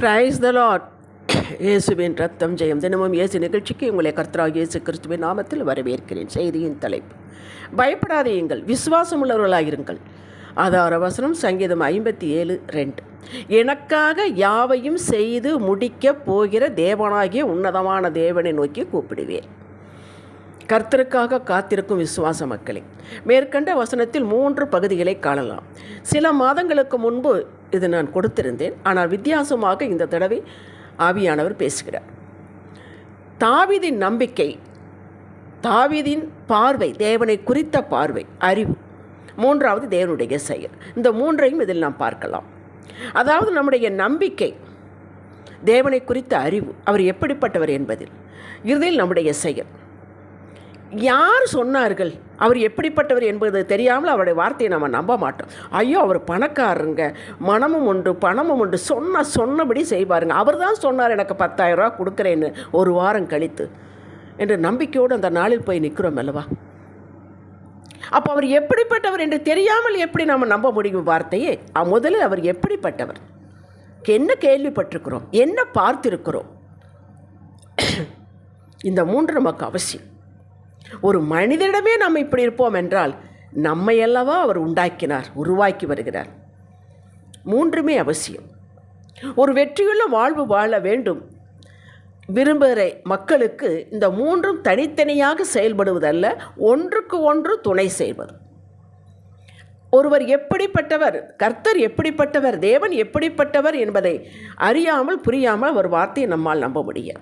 Praise the lot இயேசுவின் ரத்தம் ஜெயம். தினமும் இயேசு நிகழ்ச்சிக்கு உங்களை கர்த்தராக இயேசு கிறிஸ்துவின் நாமத்தில் வரவேற்கிறேன். செய்தியின் தலைப்பு. பயப்படாதீங்கள் விசுவாசம் உள்ளவர்களாயிருங்கள் ஆதார வசனம் சங்கீதம் ஐம்பத்தி ஏழு ரெண்டு. எனக்காக யாவையும் செய்து முடிக்கப் போகிற தேவனாகிய உன்னதமான தேவனை நோக்கி கூப்பிடுவேன். கர்த்தருக்காக காத்திருக்கும் விசுவாச மக்களே மேற்கண்ட வசனத்தில் மூன்று பகுதிகளை காணலாம். சில மாதங்களுக்கு முன்பு இது நான் கொடுத்திருந்தேன். ஆனால் வித்தியாசமாக இந்த தடவை ஆவியானவர் பேசுகிறார். தாவிதின் நம்பிக்கை தாவிதின் பார்வை தேவனை குறித்த பார்வை அறிவு மூன்றாவது தேவனுடைய செயல். இந்த மூன்றையும் இதில் நாம் பார்க்கலாம். அதாவது நம்முடைய நம்பிக்கை தேவனை குறித்த அறிவு அவர் எப்படிப்பட்டவர் என்பதில். இறுதியில் நம்முடைய செயல். யார் சொன்னார்கள்? அவர் எப்படிப்பட்டவர் என்பது தெரியாமல் அவருடைய வார்த்தையை நம்ம நம்ப மாட்டோம். ஐயோ அவர் பணக்காரருங்க. மனமும் உண்டு பணமும் உண்டு சொன்ன சொன்னபடி செய்வாருங்க. அவர் தான் சொன்னார் எனக்கு பத்தாயிரம் ரூபா கொடுக்குறேன்னு. ஒரு வாரம் கழித்து. என்று நம்பிக்கையோடு அந்த நாளில் போய் நிற்கிறோம் அல்லவா? அப்போ அவர் எப்படிப்பட்டவர் என்று தெரியாமல் எப்படி நாம் நம்ப முடியும் வார்த்தையே? முதலில் அவர் எப்படிப்பட்டவர்? என்ன கேள்விப்பட்டிருக்கிறோம்? என்ன பார்த்திருக்கிறோம்? இந்த மூன்று நமக்கு அவசியம். ஒரு மனிதனிடமே நாம் இப்படி இருப்போம் என்றால் நம்மை அல்லவா அவர் உண்டாக்கினார் உருவாக்கி வருகிறார். மூன்றுமே அவசியம். ஒரு வெற்றியுள்ள வாழ்வு வாழ வேண்டும். விரும்புகிற மக்களுக்கு இந்த மூன்றும் தனித்தனியாக செயல்படுவதல்ல ஒன்றுக்கு ஒன்று துணை செய்வது. ஒருவர் எப்படிப்பட்டவர் கர்த்தர் எப்படிப்பட்டவர் தேவன் எப்படிப்பட்டவர் என்பதை அறியாமல் புரியாமல் ஒரு வார்த்தையை நம்மால் நம்ப முடியாது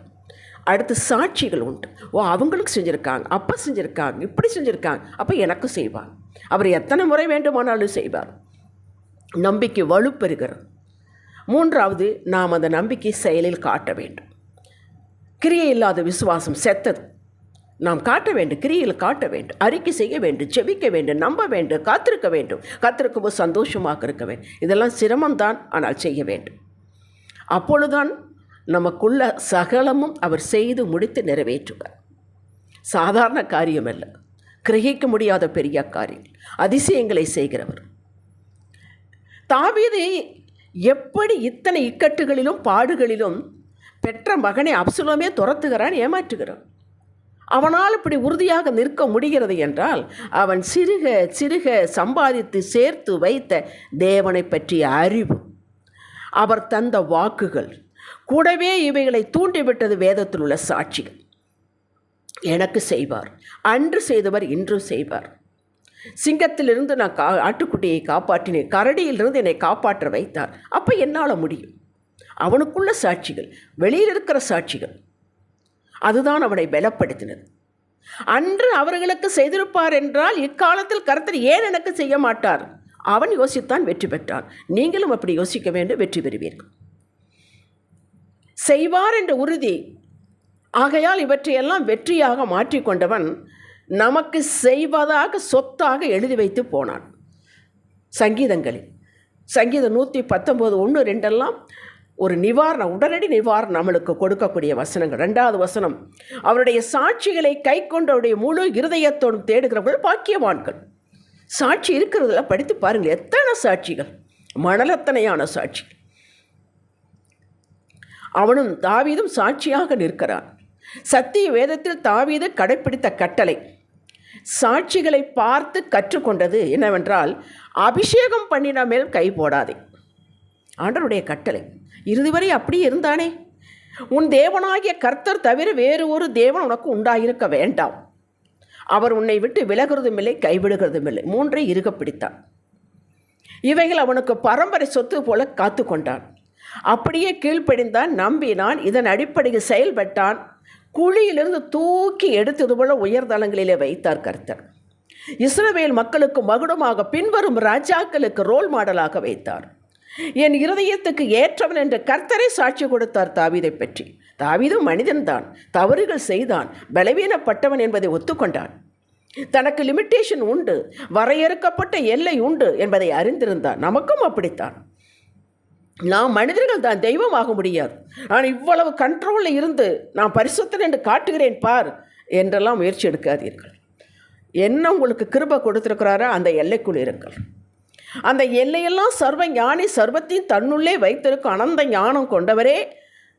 அடுத்து சாட்சிகள் உண்டு. ஓ அவங்களுக்கு செஞ்சுருக்காங்க அப்போ செஞ்சுருக்காங்க இப்படி செஞ்சுருக்காங்க அப்போ எனக்கும் செய்வார் அவர் எத்தனை முறை வேண்டுமானாலும் செய்வார். நம்பிக்கை வலுப்பெறுகிறது. மூன்றாவது நாம் அந்த நம்பிக்கை செயலில் காட்ட வேண்டும். கிரியை இல்லாத விசுவாசம் செத்தது. நாம் காட்ட வேண்டும் கிரியில் காட்ட வேண்டும் அறிக்கை செய்ய வேண்டும் செவிக்க வேண்டும் நம்ப வேண்டும் காத்திருக்க வேண்டும் காத்திருக்கும் போது சந்தோஷமாக இருக்க வேண்டும். இதெல்லாம் சிரமம்தான் ஆனால் செய்ய வேண்டும். அப்பொழுதுதான் நமக்குள்ள சகலமும் அவர் செய்து முடித்து நிறைவேற்றுவார். சாதாரண காரியம் அல்ல கிரகிக்க முடியாத பெரிய காரியம். அதிசயங்களை செய்கிறவர். தாவீது எப்படி இத்தனை இக்கட்டுகளிலும் பாடுகளிலும் பெற்ற மகனை அப்சுலமே துரத்துகிறான் ஏமாற்றுகிறான்? அவனால் இப்படி உறுதியாக நிற்க முடிகிறது என்றால் அவன் சிறுக சிறுக சம்பாதித்து சேர்த்து வைத்த தேவனை பற்றிய அறிவு அவர் தந்த வாக்குகள் கூடவே இவைகளை தூண்டிவிட்டது வேதத்தில் உள்ள சாட்சிகள். எனக்கு செய்வார் அன்று செய்தவர் இன்றும் செய்வார். சிங்கத்திலிருந்து நான் கா ஆட்டுக்குட்டியை காப்பாற்றினேன் கரடியிலிருந்து என்னை காப்பாற்ற வைத்தார். அப்போ என்னால் முடியும்? அவனுக்குள்ள சாட்சிகள் வெளியில் இருக்கிற சாட்சிகள். அதுதான் அவனை பலப்படுத்தினது. அன்று அவர்களுக்கு செய்திருப்பார் என்றால் இக்காலத்தில் கருத்தர் ஏன் எனக்கு செய்ய மாட்டார்? அவன் யோசித்தான் வெற்றி பெற்றான். நீங்களும் அப்படி யோசிக்க வேண்டும் வெற்றி பெறுவீர்கள். செய்வார் என்ற உறுதி. ஆகையால் இவற்றையெல்லாம் வெற்றியாக மாற்றிக்கொண்டவன் நமக்கு செய்வதாக சொத்தாக எழுதி வைத்து போனான். சங்கீதங்களில் சங்கீதம் நூற்றி பத்தொம்போது ஒன்று ரெண்டெல்லாம் ஒரு நிவாரணம் உடனடி நிவாரணம் நம்மளுக்கு கொடுக்கக்கூடிய வசனங்கள். ரெண்டாவது வசனம் அவருடைய சாட்சிகளை கை கொண்டவருடைய முழு இருதயத்தோடும் தேடுகிறவர்கள் பாக்கியவான்கள். சாட்சி இருக்கிறதுல படித்து பாருங்கள் எத்தனை சாட்சிகள்? மணலத்தனையான சாட்சிகள். அவனும் தாவீதும் சாட்சியாக நிற்கிறான். சத்திய வேதத்தில் தாவீது கடைப்பிடித்த கட்டளை. சாட்சிகளை பார்த்து கற்றுக்கொண்டது என்னவென்றால் அபிஷேகம் பண்ணின மேல் கை போடாதே. ஆண்டருடைய கட்டளை. இறுதி வரை அப்படி இருந்தானே. உன் தேவனாகிய கர்த்தர் தவிர வேறு ஒரு தேவன் உனக்கு உண்டாயிருக்க வேண்டாம். அவர் உன்னை விட்டு விலகிறதும் இல்லை கைவிடுகிறதும் இல்லை மூன்றை இருக பிடித்தான். இவைகள் அவனுக்கு பரம்பரை சொத்து போல காத்து கொண்டான் அப்படியே கீழ்ப்படிந்தான் நம்பினான் இதன் அடிப்படையில் செயல்பட்டான். குழியிலிருந்து தூக்கி எடுத்தது போல உயர்தளங்களிலே வைத்தார் கர்த்தர். இஸ்ரவேல் மக்களுக்கு மகுடமாக பின்வரும் ராஜாக்களுக்கு ரோல் மாடலாக வைத்தார். என் இருதயத்துக்கு ஏற்றவன் என்ற கர்த்தரை சாட்சி கொடுத்தார் தாவீதை பற்றி. தாவீதும் மனிதன்தான் தவறுகள் செய்தான் பலவீனப்பட்டவன் என்பதை ஒத்துக்கொண்டான். தனக்கு லிமிட்டேஷன் உண்டு வரையறுக்கப்பட்ட எல்லை உண்டு என்பதை அறிந்திருந்தான் நமக்கும் அப்படித்தான். நாம் மனிதர்கள் தான் தெய்வமாக முடியாது. நான் இவ்வளவு கண்ட்ரோலில் இருந்து நான் பரிசுத்தன் என்று காட்டுகிறேன் பார் என்றெல்லாம் முயற்சி எடுக்காதீர்கள். என்ன உங்களுக்கு கிருபை கொடுத்துருக்கிறாரோ அந்த எல்லைக்குள் இருங்கள். அந்த எல்லையெல்லாம் சர்வ ஞானி சர்வத்தையும் தன்னுள்ளே வைத்திருக்கும் அனந்த ஞானம் கொண்டவரே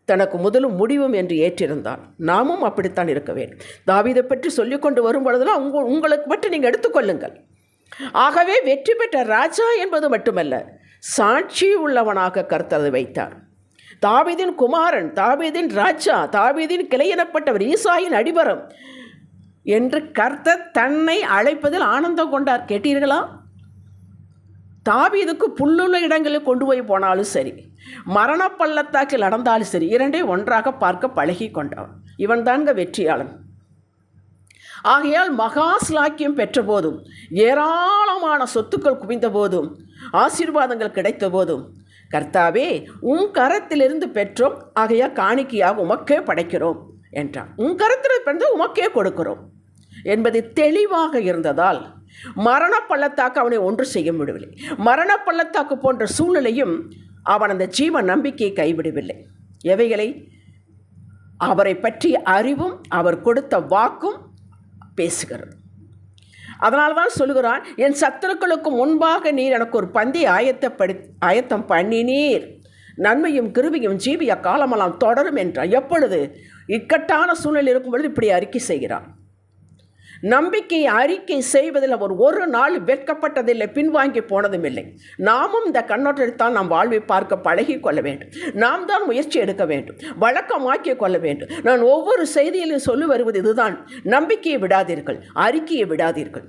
தனக்கு முதலும் முடிவும் என்று ஏற்றிருந்தார் நாமும் அப்படித்தான் இருக்க வேண்டும். தாவிதை பற்றி சொல்லிக்கொண்டு வரும் பொழுதெல்லாம் உங்க உங்களுக்கு மட்டும் நீங்கள் எடுத்துக்கொள்ளுங்கள் ஆகவே வெற்றி பெற்ற ராஜா என்பது மட்டுமல்ல சாட்சி உள்ளவனாக கர்த்தரை வைத்தார். தாவீதின் குமாரன் தாவீதின் ராஜா தாவீதின் கிளையெனப்பட்டவர் ஈசாயின் அடிபரம் என்று கர்த்தர் தன்னை அழைப்பதில் ஆனந்தம் கொண்டார். கேட்டீர்களா? தாவீதுக்கு புல்லுள்ள இடங்களில் கொண்டு போய் போனாலும் சரி மரண பள்ளத்தாக்கில் நடந்தாலும் சரி இரண்டே ஒன்றாக பார்க்க பழகி கொண்டவன் இவன் தாங்க வெற்றியாளன். ஆகையால் மகாஸ்லாக்கியம் பெற்ற போதும் ஏராளமான சொத்துக்கள் குவிந்த போதும் ஆசீர்வாதங்கள் கிடைத்த போதும். கர்த்தாவே உன் கரத்திலிருந்து பெற்றோம். ஆகையா காணிக்கையாக உமக்கே படைக்கிறோம் என்றான் உன் கரத்தில் பிறந்து உமக்கே கொடுக்கிறோம் என்பது தெளிவாக இருந்ததால் மரண பள்ளத்தாக்கு அவனை ஒன்று செய்ய முடியவில்லை. மரண பள்ளத்தாக்கு போன்ற சூழ்நிலையும் அவன் அந்த ஜீவ நம்பிக்கையை கைவிடவில்லை. எவைகளை? அவரை பற்றிய அறிவும் அவர் கொடுத்த வாக்கும் பேசுகிறது. அதனால தான் சொல்லுகிறான் என் சத்துருக்களுக்கு முன்பாக நீர் எனக்கு ஒரு பந்தி ஆயத்தப்படு ஆயத்தம் பண்ணினீர். நன்மையும் கிருபியும் ஜீவிய காலமெல்லாம் தொடரும் என்றான். எப்பொழுது? இக்கட்டான சூழ்நிலை இருக்கும் பொழுது இப்படி அறிக்கை செய்கிறான். நம்பிக்கை அறிக்கை செய்வதில் அவர் ஒரு நாள் வெட்கப்பட்டதில்லை பின்வாங்கி போனதும் இல்லை. நாமும் இந்த கண்ணோட்டத்தான் நாம் வாழ்வை பார்க்க பழகி கொள்ள வேண்டும். நாம் தான் முயற்சி எடுக்க வேண்டும். வழக்கமாக்கி கொள்ள வேண்டும். நான் ஒவ்வொரு செய்தியிலும் சொல்லி வருவது இதுதான். நம்பிக்கையை விடாதீர்கள் அறிக்கையை விடாதீர்கள்.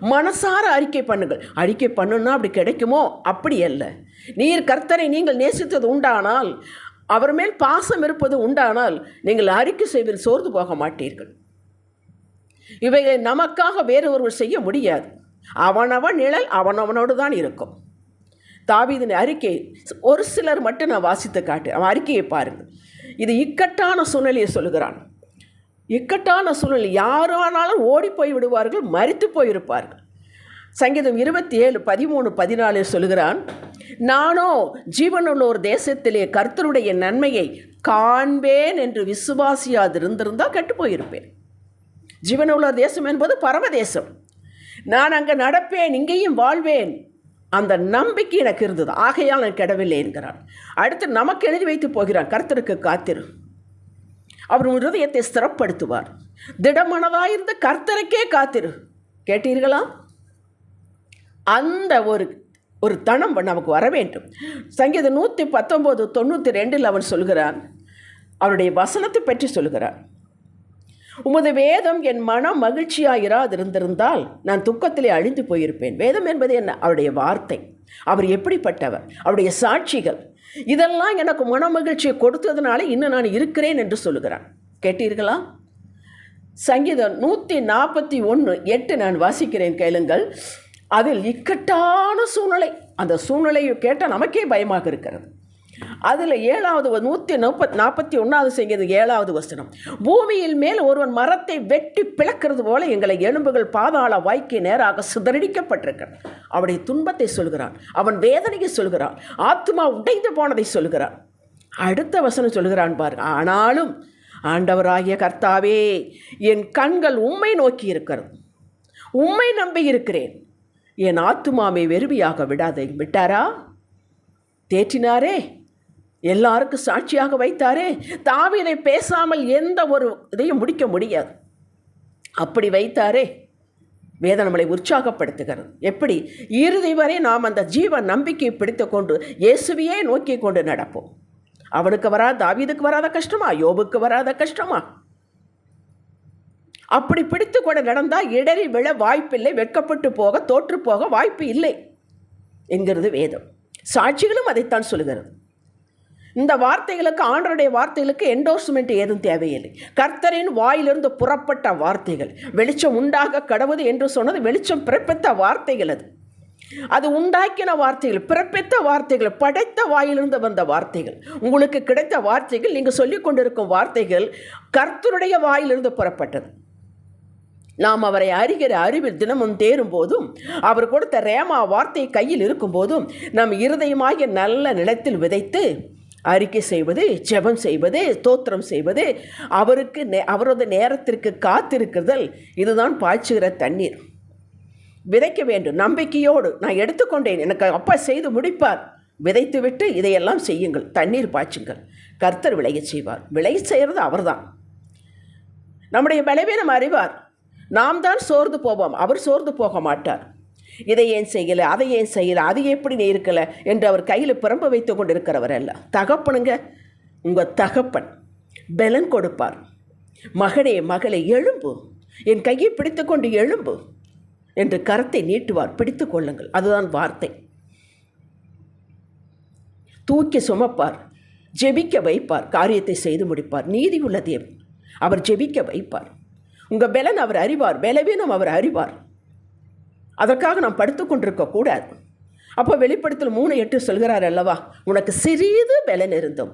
மனசார அறிக்கை பண்ணுங்கள். அறிக்கை பண்ணுன்னா அப்படி கிடைக்குமோ? அப்படி அல்ல. நீர் கர்த்தரை நீங்கள் நேசித்தது உண்டானால் அவர் மேல் பாசம் இருப்பது உண்டானால் நீங்கள் அறிக்கை செய்வதில் சோர்ந்து போக மாட்டீர்கள். இவைகளை நமக்காக வேறு ஒருவர் செய்ய முடியாது. அவனவன் நிழல் அவனவனோடு தான் இருக்கும். தாவீதின் அறிக்கை ஒரு சிலர் மட்டும் நான் வாசித்து காட்டு அவன் அறிக்கையை பாருங்கள். இது இக்கட்டான சூழ்நிலையை சொல்லுகிறான். இக்கட்டான சூழ்நிலை. யாரானாலும் ஓடி போய் விடுவார்கள் மறித்து போயிருப்பார்கள். சங்கீதம் இருபத்தி ஏழு பதிமூணு பதினாலு சொல்லுகிறான் நானோ ஜீவனுள்ள ஒரு தேசத்திலே கர்த்தருடைய நன்மையை காண்பேன் என்று விசுவாசியாதிருந்திருந்தால் கெட்டு போயிருப்பேன். ஜீவனுள்ள தேசம் என்பது பரமதேசம். நான் அங்கே நடப்பேன் இங்கேயும் வாழ்வேன். அந்த நம்பிக்கை எனக்கு இருந்தது. ஆகையால் நான் கிடவில்லை என்கிறான். அடுத்து நமக்கு எழுதி வைத்து போகிறான். கர்த்தருக்கு காத்திரு. அவர் ஹிருதயத்தை ஸ்திரப்படுத்துவார். திடமனதாயிருந்த கர்த்தருக்கே காத்திரு. கேட்டீர்களா? அந்த ஒரு ஒரு தனம் நமக்கு வர வேண்டும். சங்கீதம் நூற்றி பத்தொம்போது தொண்ணூற்றி ரெண்டில் அவன் சொல்கிறான். அவருடைய வசனத்தை பற்றி சொல்கிறான். உமது வேதம் என் மனம் மகிழ்ச்சியாயிராதிருந்திருந்தால் நான் துக்கத்திலே அழிந்து போயிருப்பேன். வேதம் என்பது என்ன? அவருடைய வார்த்தை. அவர் எப்படிப்பட்டவர்? அவருடைய சாட்சிகள். இதெல்லாம் எனக்கு மன மகிழ்ச்சியை கொடுத்ததுனால இன்னும் நான் இருக்கிறேன் என்று சொல்லுகிறான் கேட்டீர்களா? சங்கீதம் நூற்றி நாற்பத்தி ஒன்று எட்டு நான் வாசிக்கிறேன் கேளுங்கள். அதில் இக்கட்டான சூழ்நிலை. அந்த சூழ்நிலையை கேட்டால் நமக்கே பயமாக இருக்கிறது. அதில் ஏழாவது நூற்றி நாற்பத் நாற்பத்தி ஒன்றாவது செய்கிறது ஏழாவது வசனம். பூமியில் மேல் ஒருவன் மரத்தை வெட்டி பிளக்கிறது போல எங்களை எலும்புகள் பாதாள வாய்க்கு நேராக சிதறடிக்கப்பட்டிருக்கிறான். அவருடைய துன்பத்தை சொல்கிறான். அவன் வேதனையை சொல்கிறான். ஆத்மா உடைந்து போனதை சொல்கிறான். அடுத்த வசனம் சொல்கிறான் பாரு. ஆனாலும் ஆண்டவராகிய கர்த்தாவே என் கண்கள் உண்மை நோக்கி இருக்கிறது. உண்மை நம்பி இருக்கிறேன். என் ஆத்துமாவை வெறுமையாக விடாதே. விட்டாரா? தேற்றினாரே? எல்லாருக்கும் சாட்சியாக வைத்தாரே. தாவீதை பேசாமல் எந்த ஒரு இதையும் முடிக்க முடியாது. அப்படி வைத்தாரே. வேதம் நம்மளை உற்சாகப்படுத்துகிறது. எப்படி? இறுதி வரை நாம் அந்த ஜீவ நம்பிக்கையை பிடித்து கொண்டு இயேசுவையே நோக்கி கொண்டு நடப்போம். அவனுக்கு வராத தாவீதுக்கு வராத கஷ்டமா? யோபுக்கு வராத கஷ்டமா? அப்படி பிடித்து கொண்டு நடந்தால் இடறி விழ வாய்ப்பில்லை வெட்கப்பட்டு போக தோற்று போக வாய்ப்பு இல்லை. என்கிறது வேதம். சாட்சிகளும் அதைத்தான் சொல்லுகிறது இந்த வார்த்தைகளுக்கு ஆண்டருடைய வார்த்தைகளுக்கு என்டோர்ஸ்மெண்ட் ஏதும் தேவையில்லை. கர்த்தரின் வாயிலிருந்து புறப்பட்ட வார்த்தைகள் வெளிச்சம் உண்டாக கடவுது என்று சொன்னது வெளிச்சம் பிறப்பித்த வார்த்தைகள் அது. அது உண்டாக்கின வார்த்தைகள் பிறப்பித்த வார்த்தைகள் படைத்த வாயிலிருந்து வந்த வார்த்தைகள். உங்களுக்கு கிடைத்த வார்த்தைகள் நீங்கள் சொல்லிக் கொண்டிருக்கும் வார்த்தைகள் கர்த்தருடைய வாயிலிருந்து புறப்பட்டது. நாம் அவரை அறிகிற அறிவில் தினமும் தேரும் போதும் அவர் கொடுத்த ரேமா வார்த்தை கையில் இருக்கும் போதும் நம் இருதயமாகிய நல்ல நிலத்தில் விதைத்து அறிக்கை செய்வது ஜெபம் செய்வது தோத்திரம் செய்வது அவருக்கு நே அவரது நேரத்திற்கு காத்திருக்கிறதல் இதுதான் பாய்ச்சுகிற தண்ணீர். விதைக்க வேண்டும் நம்பிக்கையோடு நான் எடுத்துக்கொண்டேன் எனக்கு அப்பா செய்து முடிப்பார். விதைத்துவிட்டு இதையெல்லாம் செய்யுங்கள் தண்ணீர் பாய்ச்சுங்கள். கர்த்தர் விளைய செய்வார் விளைய செய்கிறது அவர்தான். நம்முடைய பலவீனம் அறிவார். நாம் தான் சோர்ந்து போவோம் அவர் சோர்ந்து போக மாட்டார். இதை ஏன் செய்யலை அதை ஏன் செய்யலை அது எப்படி நீ இருக்கலை என்று அவர் கையில் பிறம்ப வைத்து கொண்டு இருக்கிறவர் அல்ல. தகப்பனுங்க உங்கள் தகப்பன் பலன் கொடுப்பார். மகனே மகளை எழும்பு. என் கையை பிடித்துக்கொண்டு எழும்பு என்று கரத்தை நீட்டுவார். பிடித்து கொள்ளுங்கள். அதுதான் வார்த்தை. தூக்கி சுமப்பார். ஜெபிக்க வைப்பார். காரியத்தை செய்து முடிப்பார். நீதி உள்ள தேவன். அவர் ஜெபிக்க வைப்பார். உங்கள் பலன் அவர் அறிவார். பலவீனம் அவர் அறிவார். அதற்காக நாம் படுத்து கொண்டிருக்க கூடாது. அப்போ வெளிப்படுத்தல் மூணு எட்டு சொல்கிறார் அல்லவா? உனக்கு சிறிது பலன் இருந்தும்.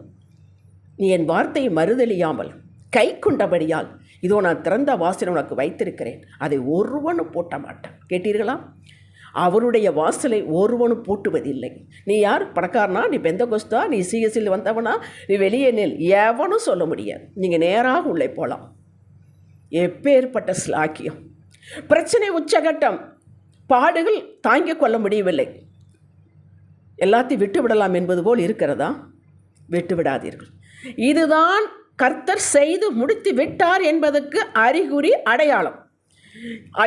நீ என் வார்த்தையை மறுதலியாமல் கை கொண்டபடியால் இதோ நான் திறந்த வாசலை உனக்கு வைத்திருக்கிறேன். அதை ஒருவனும் பூட்ட மாட்டான். கேட்டீர்களா? அவருடைய வாசலை ஒருவனும் பூட்டுவதில்லை. நீ யார்? பணக்காரனா? நீ பெந்த கொஸ்தா நீ சிஎஸ்சியில் வந்தவனா? நீ வெளியே நில். எவனும் சொல்ல முடியாது. நீங்கள் நேராக உள்ளே போகலாம் எப்பேற்பட்ட ஸ்லாக்கியம் பிரச்சனை உச்சகட்டம். பாடுகள் தாங்கிக் கொள்ள முடியவில்லை. எல்லாத்தையும் விட்டு விடலாம் என்பது போல் இருக்கிறதா? விட்டு விடாதீர்கள். இதுதான் கர்த்தர் செய்து முடித்து விட்டார் என்பதற்கு அறிகுறி அடையாளம்.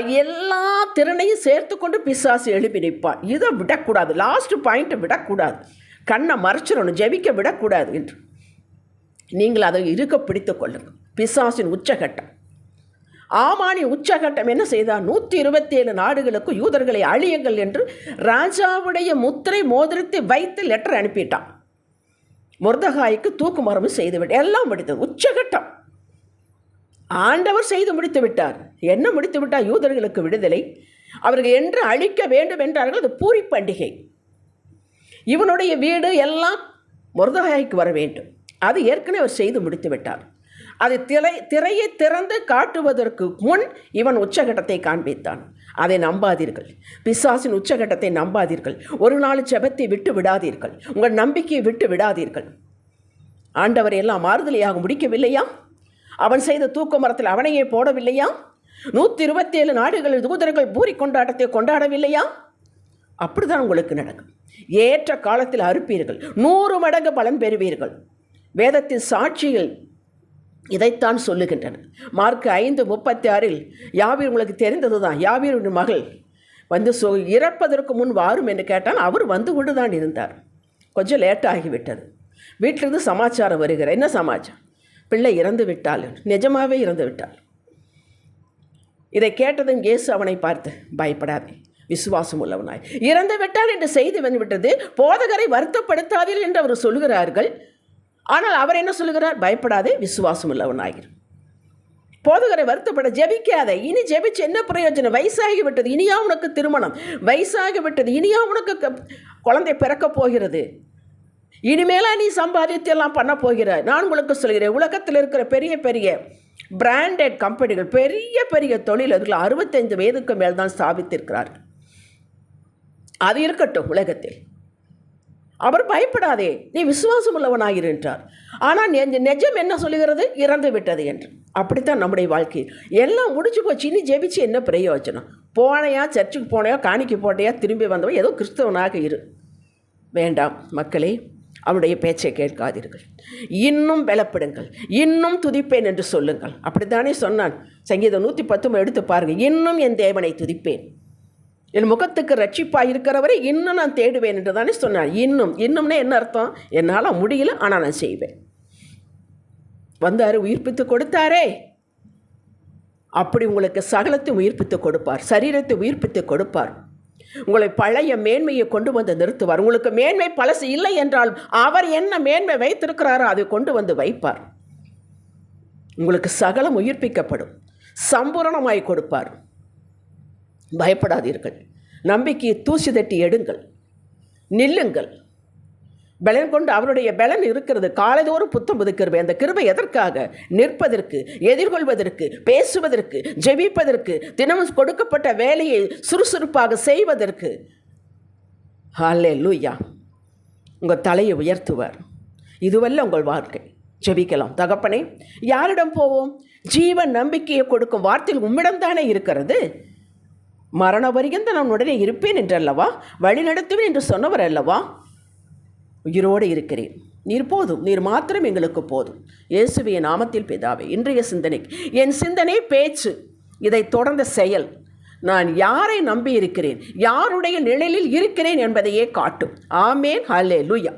எல்லா திறனையும் சேர்த்து கொண்டு பிசாசு எழுப்பி நிற்பான் இதை விடக்கூடாது. லாஸ்ட் பாயிண்ட்டை விடக்கூடாது. கண்ணை மறைச்சிடணும். ஜெபிக்க விடக்கூடாது என்று. நீங்கள் அதை இருக்க பிடித்து கொள்ளுங்கள். பிசாசின் உச்சகட்டம். ஆமானி உச்சகட்டம் என்ன செய்தார் நூற்றி இருபத்தி ஏழு நாடுகளுக்கு யூதர்களை அழியுங்கள் என்று ராஜாவுடைய முத்திரை மோதிரத்தை வைத்து லெட்டர் அனுப்பிட்டான். முர்தகாய்க்கு தூக்கு மரமும் செய்துவிட்டு எல்லாம் முடித்தது. உச்சகட்டம். ஆண்டவர் செய்து முடித்து விட்டார். என்ன முடித்து விட்டார்? யூதர்களுக்கு விடுதலை. அவர்கள் என்று அழிக்க வேண்டும் என்றார்கள். அது பூரி பண்டிகை. இவனுடைய வீடு எல்லாம் முருதகாய்க்கு வர வேண்டும். அது ஏற்கனவே அவர் செய்து முடித்து விட்டார். அது திரை திரையை திறந்து காட்டுவதற்கு முன் இவன் உச்சகட்டத்தை காண்பித்தான். அதை நம்பாதீர்கள். பிசாசின் உச்சகட்டத்தை நம்பாதீர்கள். ஒரு நாள் செபத்தை விட்டு விடாதீர்கள். உங்கள் நம்பிக்கையை விட்டு விடாதீர்கள். ஆண்டவர் எல்லாம் மாறுதலையாக முடிக்கவில்லையா? அவன் செய்த தூக்க மரத்தில் அவனையே போடவில்லையா? நூற்றி இருபத்தி ஏழு நாடுகளில் தூதர்கள் பூரி கொண்டாட்டத்தை கொண்டாடவில்லையா? அப்படிதான் உங்களுக்கு நடக்கும். ஏற்ற காலத்தில் அறுப்பீர்கள். நூறு மடங்கு பலன் பெறுவீர்கள். வேதத்தின் சாட்சியில் இதைத்தான் சொல்லுகின்றன. மார்க் ஐந்து முப்பத்தி ஆறில் யாவீர் உங்களுக்கு தெரிந்தது தான் யாவீருடைய மகள் வந்து சொ இறப்பதற்கு முன் வாரும் என்று கேட்டால் அவர் வந்து கொண்டு தான் இருந்தார். கொஞ்சம் லேட்டாகிவிட்டது வீட்டிலிருந்து சமாச்சாரம் வருகிற என்ன சமாச்சாரம்? பிள்ளை இறந்து விட்டாள். நிஜமாகவே இறந்து விட்டாள். இதை கேட்டதும் இயேசு அவனை பார்த்து பயப்படாதே விசுவாசம் உள்ளவனாய். இறந்து விட்டால் என்று செய்தி வந்துவிட்டது போதகரை வருத்தப்படுத்தாதீர்கள் என்று அவர் சொல்கிறார்கள் ஆனால் அவர் என்ன சொல்லுகிறார்? பயப்படாதே விசுவாசம் உள்ளவனாயிரு போதகரை வருத்தப்பட ஜெபிக்காத. இனி ஜெபிச்சு என்ன பிரயோஜனம்? வயசாகி விட்டது இனியா உனக்கு திருமணம். வயசாகி விட்டது இனியா உனக்கு குழந்தை பிறக்கப் போகிறது. இனிமேலா நீ சம்பாதித்தெல்லாம் பண்ண போகிறாய். நான் உங்களுக்கு சொல்கிறேன் உலகத்தில் இருக்கிற பெரிய பெரிய பிராண்டட் கம்பெனிகள் பெரிய பெரிய தொழிலர்கள் அறுபத்தைந்து வயதுக்கு மேல் தான் ஸ்தாபித்திருக்கிறார்கள். அது இருக்கட்டும் உலகத்தில். அவர் பயப்படாதே நீ விசுவாசம் உள்ளவனாயிரு என்றார். ஆனால் நெஜம் என்ன சொல்லுகிறது? இறந்து விட்டது என்று. அப்படித்தான் நம்முடைய வாழ்க்கை எல்லாம் முடிச்சு போச்சு. இனி ஜெபிச்சு என்ன பிரயோஜனம்? போனையா சர்ச்சுக்கு போனையோ காணிக்கு போட்டையா திரும்பி வந்தவன் ஏதோ கிறிஸ்தவனாக இரு. வேண்டாம் மக்களே அவனுடைய பேச்சை கேட்காதீர்கள். இன்னும் பலப்படுங்கள். இன்னும் துதிப்பேன் என்று சொல்லுங்கள். அப்படித்தானே சொன்னான். சங்கீதம் நூற்றி பத்தும் எடுத்து பாருங்கள் இன்னும் என் தேவனை துதிப்பேன். என் முகத்துக்கு ரட்சிப்பாக இருக்கிறவரை இன்னும் நான் தேடுவேன் என்று தானே சொன்னார். இன்னும் இன்னும்னே என்ன அர்த்தம்? என்னால் முடியல ஆனால் நான் செய்வேன். வந்தார் உயிர்ப்பித்து கொடுத்தாரே. அப்படி உங்களுக்கு சகலத்தை உயிர்ப்பித்து கொடுப்பார். சரீரத்தை உயிர்ப்பித்து கொடுப்பார். உங்களை பழைய மேன்மையை கொண்டு வந்து நிறுத்துவார். உங்களுக்கு மேன்மை பழசு இல்லை என்றால் அவர் என்ன மேன்மை வைத்திருக்கிறாரோ அதை கொண்டு வந்து வைப்பார். உங்களுக்கு சகலம் உயிர்ப்பிக்கப்படும். சம்பூரணமாய் கொடுப்பார். பயப்படாதீர்கள். நம்பிக்கையை தூசி தட்டி எடுங்கள். நில்லுங்கள். பலன் கொண்டு அவருடைய பலன் இருக்கிறது. காலைதோறும் புத்தம் புது கிருபை அந்த கிருபை எதற்காக? நிற்பதற்கு எதிர்கொள்வதற்கு பேசுவதற்கு ஜெபிப்பதற்கு தினமும் கொடுக்கப்பட்ட வேலையை சுறுசுறுப்பாக செய்வதற்கு. ஹாலே லூயா உங்கள் தலையை உயர்த்துவார். இதுவல்ல உங்கள் வாழ்க்கை. ஜெபிக்கலாம். தகப்பனே யாரிடம் போவோம்? ஜீவன் நம்பிக்கையை கொடுக்கும் வார்த்தையில் உம்மிடம் தானே இருக்கிறது? மரண பரியந்த நான் உடனே இருப்பேன் என்றல்லவா? வழி நடத்துவேன் என்று சொன்னவர் அல்லவா? உயிரோடு இருக்கிறேன். நீர் போதும். நீர் மாத்திரம் எங்களுக்கு போதும். இயேசுவிய நாமத்தில் பிதாவே இன்றைய சிந்தனை என் சிந்தனை பேச்சு இதை தொடர்ந்த செயல். நான் யாரை நம்பி இருக்கிறேன் யாருடைய நிழலில் இருக்கிறேன் என்பதையே காட்டும். ஆமேன். ஹலே லுயா